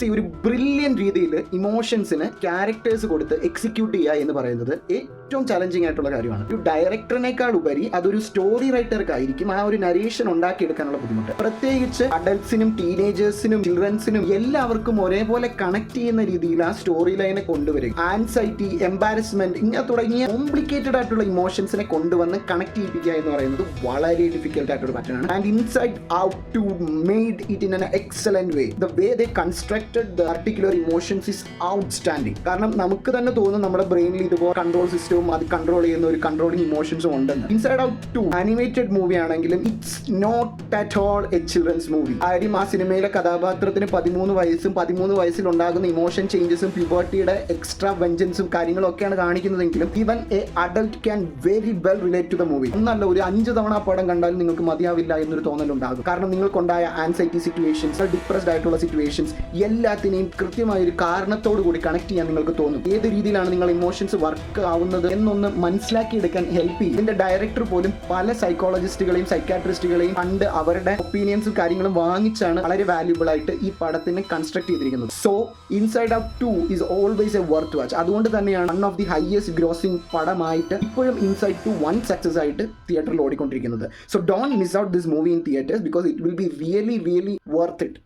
See, ഒരു brilliant രീതിയിൽ ഇമോഷൻസിന് characters കൊടുത്ത് എക്സിക്യൂട്ട് ചെയ്യുക എന്ന് പറയുന്നത് ഏറ്റവും ചലഞ്ചിങ് ആയിട്ടുള്ള കാര്യമാണ്. ഒരു ഡയറക്ടറിനേക്കാൾ ഉപരി അതൊരു സ്റ്റോറി റൈറ്റർക്ക് ആയിരിക്കും ആ ഒരു നരേഷൻ ഉണ്ടാക്കിയെടുക്കാനുള്ള ബുദ്ധിമുട്ട്. പ്രത്യേകിച്ച് അഡൽട്സിനും ടീനേജേഴ്സിനും ചിൽഡ്രൻസിനും എല്ലാവർക്കും ഒരേപോലെ കണക്ട് ചെയ്യുന്ന രീതിയിൽ ആ സ്റ്റോറി ലൈനെ കൊണ്ടുവരിക. ആൻസൈറ്റി എംബാരസ്മെന്റ് ഇങ്ങനെ തുടങ്ങിയ കോംപ്ലിക്കേറ്റഡ് ആയിട്ടുള്ള ഇമോഷൻസിനെ കൊണ്ടുവന്ന് കണക്ട് ചെയ്യിപ്പിക്കുക എന്ന് പറയുന്നത് വളരെ ഡിഫിക്കൽട്ട് ആയിട്ടുള്ള പാറ്റേൺ ആണ്. And inside out two made it in an excellent way the way they constructed the particular emotions is outstanding കാരണം നമുക്ക് തന്നെ തോന്നും നമ്മുടെ ബ്രെയിനിൽ ഇതുപോലെ കൺട്രോൾ സിസ്റ്റവും അത് കൺട്രോൾ ചെയ്യുന്ന ഒരു കൺട്രോളിങ് ഇമോഷൻസും ഉണ്ടെന്ന്. Inside out two animated movie ആണെങ്കിലും it's not at all a children's movie ആരും ആ സിനിമയിലെ കഥാപാത്രത്തിന് പതിമൂന്ന് വയസ്സും പതിമൂന്ന് വയസ്സിൽ ഉണ്ടാകുന്ന ഇമോഷൻ ചേഞ്ചസും പ്യൂബർട്ടിയുടെ എക്സ്ട്രാ വെഞ്ചൻസും കാര്യങ്ങളും ഒക്കെയാണ് കാണിക്കുന്നതെങ്കിലും even a adult can very well relate to the movie എന്നല്ല ഒരു അഞ്ച് തവണ പടം കണ്ടാൽ നിങ്ങൾക്ക് മതിയാവില്ല എന്നൊരു തോന്നലുണ്ടാകും. കാരണം നിങ്ങൾക്കുണ്ടായ ആൻസൈറ്റി സിറ്റുവേഷൻസ് ഡിപ്രസ്ഡ് ആയിട്ടുള്ള സിറ്റുവേഷൻസ് എല്ലാത്തിനെയും കൃത്യമായ ഒരു കാരണത്തോടു കൂടി കണക്ട് ചെയ്യാൻ നിങ്ങൾക്ക് തോന്നും. ഏത് രീതിയിലാണ് നിങ്ങൾ ഇമോഷൻസ് വർക്ക് ആവുന്നത് എന്നൊന്ന് മനസ്സിലാക്കിയെടുക്കാൻ ഹെൽപ്പ് ചെയ്യും. ഇതിന്റെ ഡയറക്ടർ പോലും പല സൈക്കോളജിസ്റ്റുകളെയും സൈക്കാട്രിസ്റ്റുകളെയും കണ്ട് അവരുടെ ഒപ്പീനിയൻസും കാര്യങ്ങളും വാങ്ങിച്ചാണ് വളരെ വാല്യൂബിൾ ആയിട്ട് ഈ പടത്തിനെ കൺസ്ട്രക്ട് ചെയ്തിരിക്കുന്നത്. So inside out two is always a worth watch അതുകൊണ്ട് തന്നെയാണ് one of the highest grossing പടമായിട്ട് ഇപ്പോഴും ഇൻസൈഡ് ടു വൺ സക്സസ് ആയിട്ട് തിയേറ്ററിൽ ഓടിക്കൊണ്ടിരിക്കുന്നത്. So don't miss out this movie in theatres because it will be really really worth it